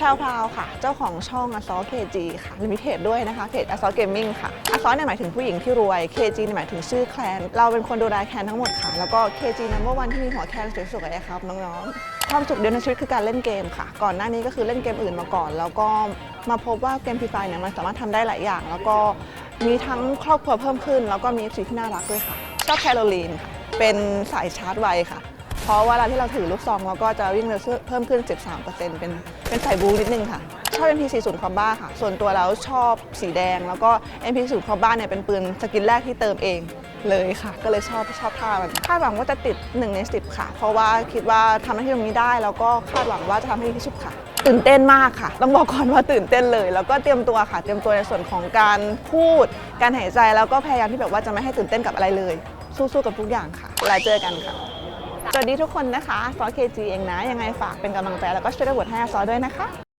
พรวพราวค่ะ เจ้าของช่องอซอเคจีค่ะลิมิเต็ดด้วยนะคะเพจอซอเกมมิ่งค่ะอซอเนี่ยหมายถึงผู้หญิงที่รวยเคจีหมายถึงชื่อแคลน เราเป็นคนดูแลแคลนทั้งหมดค่ะ แล้วก็เคจีนัมเบอร์วันที่มีหัวแคลนสวยๆเลยครับน้องๆ ความสุขเดียวในชีวิตคือการเล่นเกมค่ะ ก่อนหน้านี้ก็คือเล่นเกมอื่นมาก่อน แล้วก็มาพบว่าเกมพีไฟเนี่ยมันสามารถทำได้หลายอย่าง แล้วก็มีทั้งครอบครัวเพิ่มขึ้น แล้วก็มีสีที่น่ารักด้วยค่ะ ชอบแคโรลีนค่ะเป็นสายชาร์จไวค่ะ ราะวลาเราที่เราถือลูกซองเราก็จะวิ่งเร็วเพิ่มขึ้น 13%เป็นเป็นสายบูนิดนึงค่ะ ชอบ MP40 คอมบ้าค่ะ ส่วนตัวแล้วชอบสีแดง แล้วก็ MP40 คอมบ้าเนี่ยเป็นปืนสกินแรกที่เติมเองเลยค่ะ ก็เลยชอบชอบท่ามันคาดหวังว่าจะติด 1 ใน 10 ค่ะ เพราะว่าคิดว่าทำหน้าที่ตรงนี้ได้ แล้วก็คาดหวังว่าจะทำให้ดีที่สุดค่ะ ตื่นเต้นมากค่ะ ต้องบอกก่อนว่าตื่นเต้นเลย แล้วก็เตรียมตัวค่ะ เตรียมตัวในส่วนของการพูด การหายใจแล้วก็พยายามที่แบบว่าจะไม่ให้ตื่นเต้นกับอะไรเลย สู้ๆกับทุกอย่างค่ะแล้วเจอกันค่ะ สวัสดีทุกคนนะคะซอสเคจีเองนะ ยังไงฝากเป็นกำลังใจแล้วก็ช่วยได้บทให้อาซอด้วยนะคะ